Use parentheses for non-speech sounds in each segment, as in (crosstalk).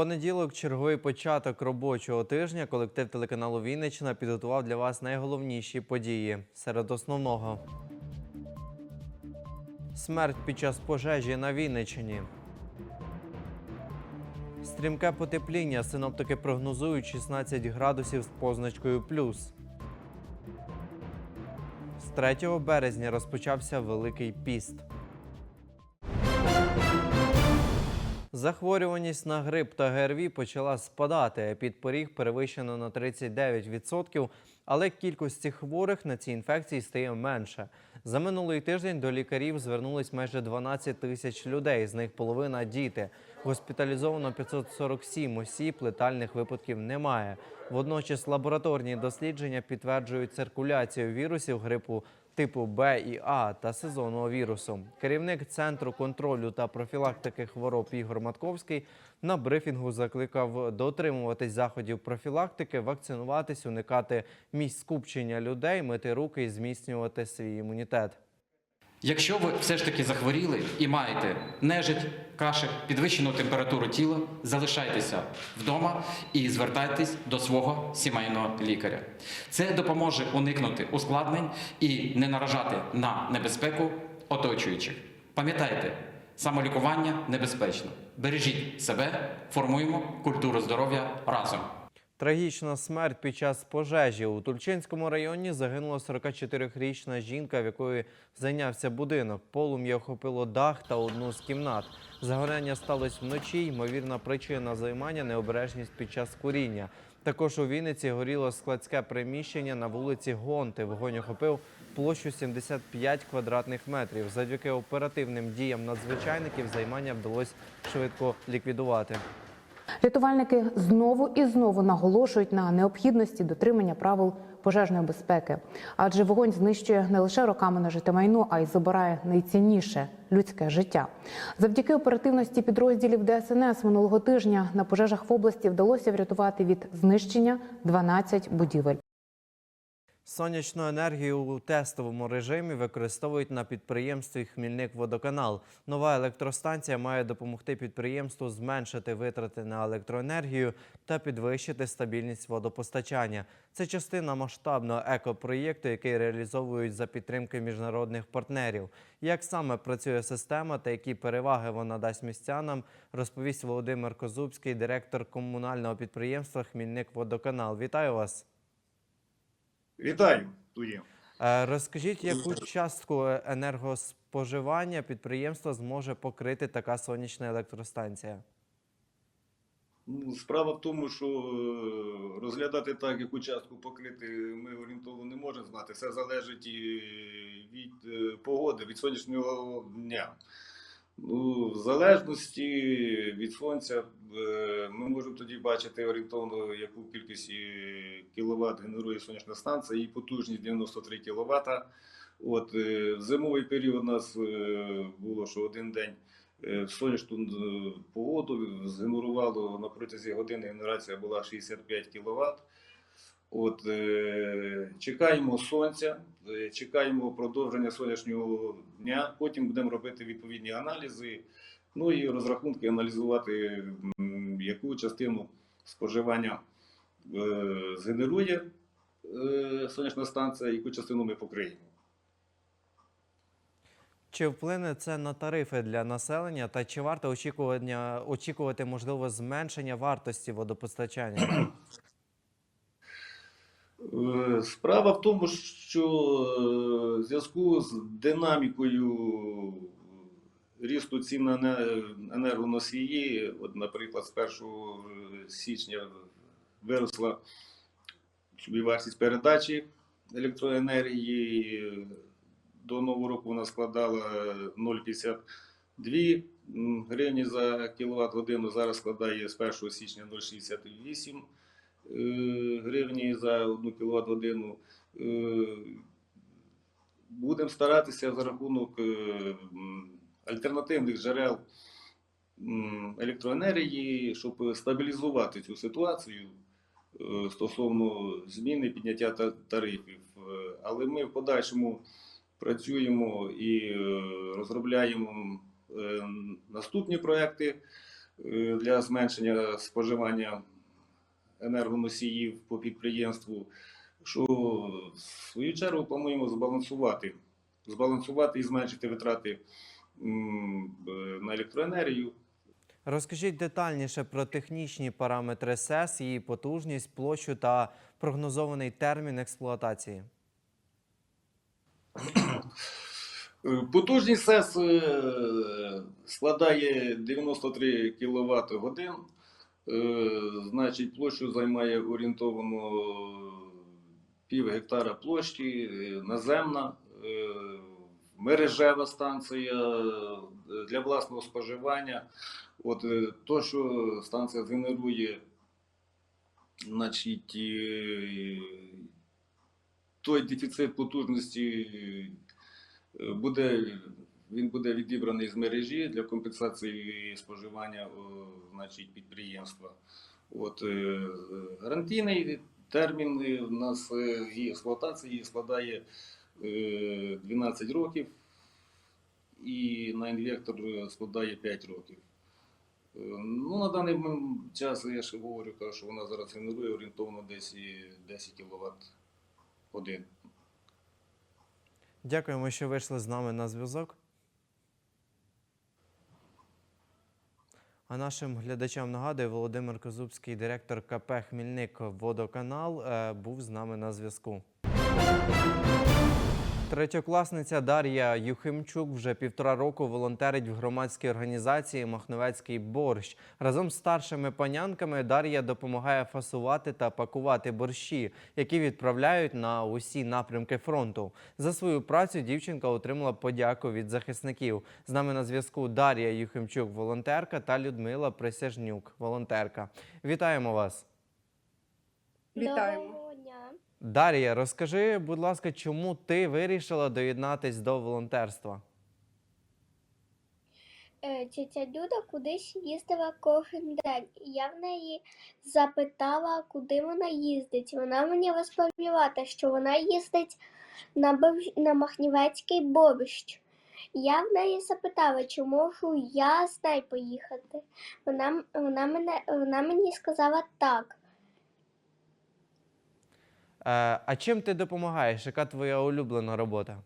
понеділок, черговий початок робочого тижня. Колектив телеканалу Вінниччина підготував для вас найголовніші події. Серед основного смерть під час пожежі на Вінниччині. Стрімке потепління синоптики прогнозують 16 градусів з позначкою плюс. З 3 березня розпочався Великий піст. Захворюваність на грип та ГРВІ почала спадати. Під поріг перевищено на 39%, але кількості хворих на ці інфекції стає менше. За минулий тиждень до лікарів звернулись майже 12 тисяч людей, з них половина діти. Госпіталізовано 547 осіб, летальних випадків немає. Водночас лабораторні дослідження підтверджують циркуляцію вірусів грипу типу Б і А та сезонного вірусу. Керівник центру контролю та профілактики хвороб Ігор Матковський на брифінгу закликав дотримуватись заходів профілактики, вакцинуватись, уникати місць скупчення людей, мити руки і зміцнювати свій імунітет. Якщо ви все ж таки захворіли і маєте нежить, кашель, підвищену температуру тіла, залишайтеся вдома і звертайтесь до свого сімейного лікаря. Це допоможе уникнути ускладнень і не наражати на небезпеку оточуючих. Пам'ятайте, самолікування небезпечно. Бережіть себе, формуємо культуру здоров'я разом. Трагічна смерть під час пожежі у Тульчинському районі загинула 44-річна жінка, в якої зайнявся будинок. Полум'я охопило дах та одну з кімнат. Загоряння сталося вночі. Ймовірна причина займання необережність під час куріння. Також у Вінниці горіло складське приміщення на вулиці Гонти. Вогонь охопив площу 75 квадратних метрів. Завдяки оперативним діям надзвичайників займання вдалося швидко ліквідувати. Рятувальники знову і знову наголошують на необхідності дотримання правил пожежної безпеки, адже вогонь знищує не лише роками нажите майно, а й забирає найцінніше людське життя. Завдяки оперативності підрозділів ДСНС минулого тижня на пожежах в області вдалося врятувати від знищення 12 будівель. Сонячну енергію у тестовому режимі використовують на підприємстві Хмільник-Водоканал. Нова електростанція має допомогти підприємству зменшити витрати на електроенергію та підвищити стабільність водопостачання. Це частина масштабного екопроєкту, який реалізовують за підтримки міжнародних партнерів. Як саме працює система та які переваги вона дасть містянам, розповість Володимир Козубський, директор комунального підприємства Хмільник-Водоканал. Вітаю вас! Вітаю, Тує. Е, Розкажіть, яку частку енергоспоживання підприємство зможе покрити така сонячна електростанція? Ну, справа в тому, що е, розглядати так, яку частку покрити, ми орієнтовно не можемо знати. Все залежить і від е, погоди, від сонячного дня. Ну, в залежності від сонця е, ми можемо тоді бачити орієнтовно, яку кількість кіловат генерує сонячна станція, її потужність 93 кВт. От, е, в зимовий період у нас е, було, що один день е, сонячну е, погоду згенерувало на протязі години генерація була 65 кВт. От, е, чекаємо сонця, е, чекаємо продовження сонячного дня, потім будемо робити відповідні аналізи, ну і розрахунки аналізувати, яку частину споживання е, згенерує е, сонячна станція, яку частину ми покриємо. Чи вплине це на тарифи для населення та чи варто очікування, очікувати можливо зменшення вартості водопостачання? (clears throat) Е, Справа в тому, що е, в зв'язку з динамікою рісту цін на енергоносії, от, наприклад, з 1 січня виросла вартість передачі електроенергії. До нового року вона складала 0,52 гривні за кіловат годину. Зараз складає з 1 січня 0,68 е, гривні за 1 кіловат годину. Е, Будемо старатися за рахунок е, альтернативних джерел електроенергії, щоб стабілізувати цю ситуацію е, стосовно зміни підняття тарифів. Е, Але ми в подальшому працюємо і е, розробляємо е, наступні проекти е, для зменшення споживання енергоносіїв по підприємству, що в свою чергу плануємо збалансувати, збалансувати і зменшити витрати на електроенергію. Розкажіть детальніше про технічні параметри СЕС, її потужність, площу та прогнозований термін експлуатації. (clears throat) Потужність СЕС е, складає 93 кВт годин. Е, Значить, площу займає орієнтовано пів гектара площі, е, наземна, е, мережева станція е, для власного споживання. От е, то, що станція генерує, значить, е, той дефіцит потужності е, буде, він буде відібраний з мережі для компенсації споживання значить, підприємства. От, е, гарантійний термін е, у нас е, її експлуатації складає е, 12 років, і на інвектор складає 5 років. Е, Ну, на даний час я ж говорю, що вона зараз генерує орієнтовно десь 10 кВт годин. Дякуємо, що вийшли з нами на зв'язок. А нашим глядачам нагадую, Володимир Козубський, директор КП Хмільник Водоканал, е, був з нами на зв'язку. Третьокласниця Дар'я Юхимчук вже півтора року волонтерить в громадській організації Махновецький борщ. Разом з старшими панянками Дар'я допомагає фасувати та пакувати борщі, які відправляють на усі напрямки фронту. За свою працю дівчинка отримала подяку від захисників. З нами на зв'язку Дар'я Юхимчук, волонтерка, та Людмила Присяжнюк, волонтерка. Вітаємо вас! Вітаємо. Дар'я, розкажи, будь ласка, чому ти вирішила доєднатись до волонтерства? Е, Тетя Люда кудись їздила кожен день. Я в неї запитала, куди вона їздить. Вона мені розповіла, що вона їздить на, борщ, на Махнівецький борщ. Я в неї запитала, чи можу я з нею поїхати. Вона, вона, мене, вона мені сказала так. Е, а чим ти допомагаєш? Яка твоя улюблена робота?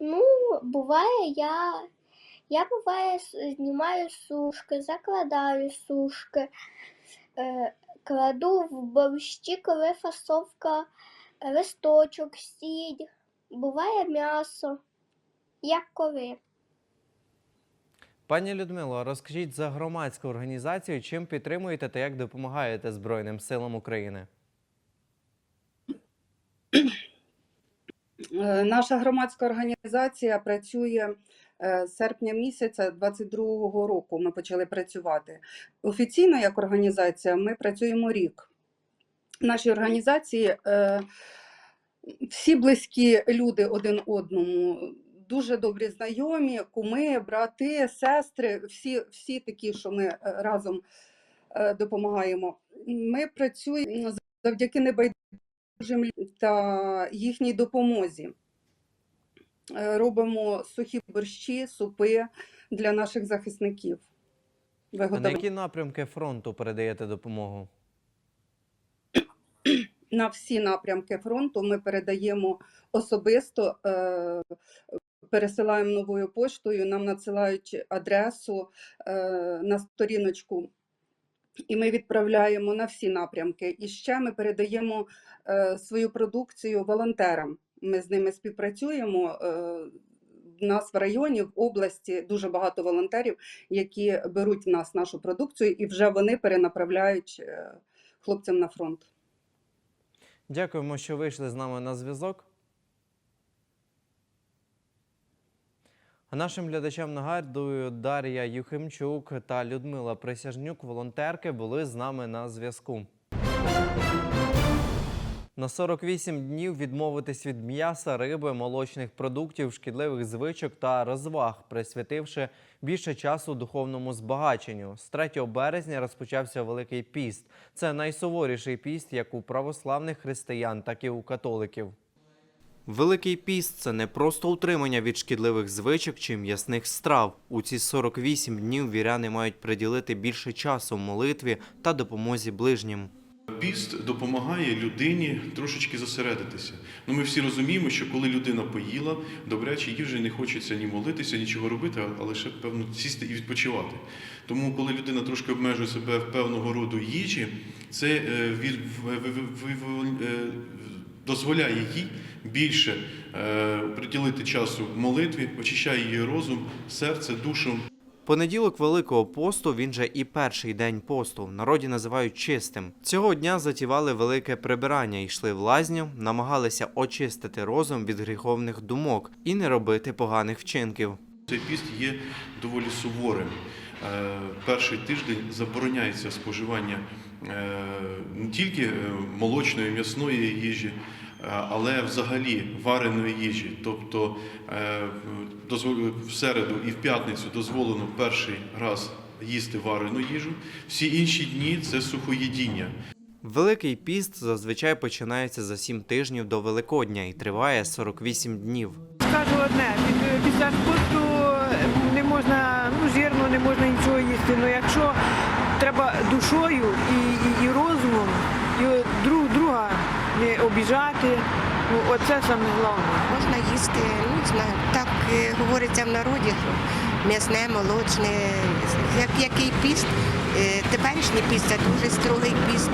Ну, буває, я, я буває знімаю сушки, закладаю сушки, е, кладу в борщі, коли фасовка, листочок, сіль, буває м'ясо, як коли. Пані Людмило, розкажіть за громадську організацію, чим підтримуєте та як допомагаєте Збройним силам України? Е, Наша громадська організація працює е, з серпня місяця 22-го року. Ми почали працювати. Офіційно як організація ми працюємо рік. В нашій організації е, всі близькі люди один одному, дуже добрі знайомі, куми, брати, сестри, всі, всі такі, що ми е, разом е, допомагаємо. Ми працюємо завдяки небайдужим та їхній допомозі. Е, Робимо сухі борщі, супи для наших захисників. А на які напрямки фронту передаєте допомогу? (clears throat) на всі напрямки фронту. Ми передаємо особисто, е, пересилаємо новою поштою, нам надсилають адресу е, на сторіночку. І ми відправляємо на всі напрямки. І ще ми передаємо е, свою продукцію волонтерам. Ми з ними співпрацюємо. Е, в нас в районі, в області дуже багато волонтерів, які беруть в нас нашу продукцію, і вже вони перенаправляють е, хлопцям на фронт. Дякуємо, що вийшли з нами на зв'язок. А нашим глядачам нагадую, Дар'я Юхимчук та Людмила Присяжнюк, волонтерки, були з нами на зв'язку. На 48 днів відмовитись від м'яса, риби, молочних продуктів, шкідливих звичок та розваг, присвятивши більше часу духовному збагаченню. З 3 березня розпочався Великий піст. Це найсуворіший піст як у православних християн, так і у католиків. Великий піст це не просто утримання від шкідливих звичок чи м'ясних страв. У ці 48 днів віряни мають приділити більше часу молитві та допомозі ближнім. Піст допомагає людині трошечки зосередитися. Ну, ми всі розуміємо, що коли людина поїла, добряче їй вже не хочеться ні молитися, нічого робити, а лише певно сісти і відпочивати. Тому, коли людина трошки обмежує себе в певного роду їжі, це дозволяє їй більше е, приділити часу молитві, очищає її розум, серце, душу. Понеділок Великого посту, він же і перший день посту, в народі називають чистим. Цього дня затівали велике прибирання, йшли в лазню, намагалися очистити розум від гріховних думок і не робити поганих вчинків. Цей піст є доволі суворим. Е, Перший тиждень забороняється споживання не тільки е, молочної, м'ясної їжі, е, але взагалі вареної їжі. Тобто е, в середу і в п'ятницю дозволено перший раз їсти варену їжу. Всі інші дні це сухоїдіння. Великий піст зазвичай починається за 7 тижнів до Великодня і триває 48 днів. Скажу одне, під, під посту не можна, ну, жирно, не можна нічого їсти. Ну якщо треба душою і, і, і розумом, і друг друга не обіжати, ну, оце саме головне. Можна їсти, ну так е, говориться в народі, що м'ясне, молочне, як який піст. Е, Теперішній піст це дуже строгий піст.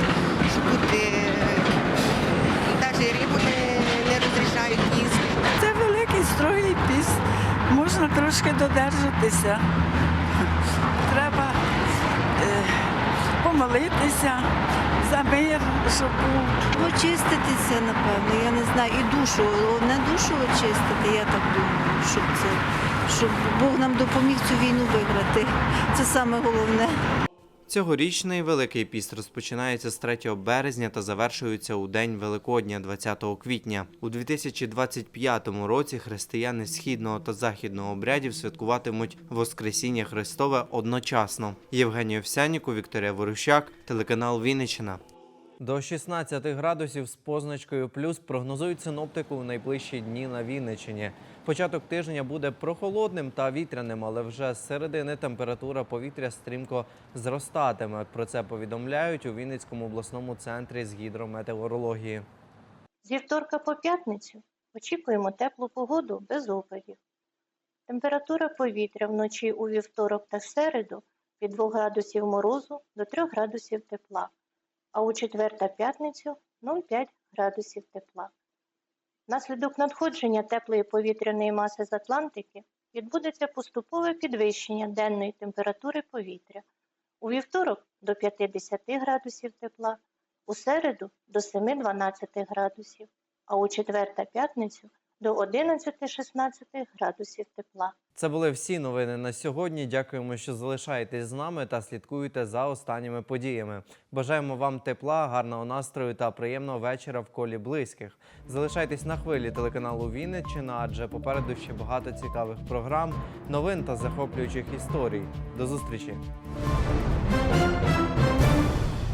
Тут навіть рибу не, не розрішають їсти. Це великий строгий піст. Можна трошки додержатися. Помолитися за мир, щоб був. Очиститися, напевно, я не знаю, і душу, не душу очистити, я так думаю, щоб це, щоб Бог нам допоміг цю війну виграти. Це саме головне. Цьогорічний Великий піст розпочинається з 3 березня та завершується у день Великодня 20 квітня. У 2025 році християни східного та західного обрядів святкуватимуть Воскресіння Христове одночасно. Євгеній Овсяніку, Вікторія Ворущак, телеканал Вінниччина. До 16 градусів з позначкою плюс прогнозують синоптику в найближчі дні на Вінниччині. Початок тижня буде прохолодним та вітряним, але вже з середини температура повітря стрімко зростатиме. Про це повідомляють у Вінницькому обласному центрі з гідрометеорології. З вівторка по п'ятницю очікуємо теплу погоду без опадів. Температура повітря вночі у вівторок та середу від 2 градусів морозу до 3 градусів тепла, а у четвер та п'ятницю 0,5 градусів тепла. Внаслідок надходження теплої повітряної маси з Атлантики відбудеться поступове підвищення денної температури повітря. У вівторок до 50 градусів тепла, у середу до 7-12 градусів, а у четвер та п'ятницю до 11-16 градусів тепла. Це були всі новини на сьогодні. Дякуємо, що залишаєтесь з нами та слідкуєте за останніми подіями. Бажаємо вам тепла, гарного настрою та приємного вечора в колі близьких. Залишайтесь на хвилі телеканалу Вінниччина, адже попереду ще багато цікавих програм, новин та захоплюючих історій. До зустрічі!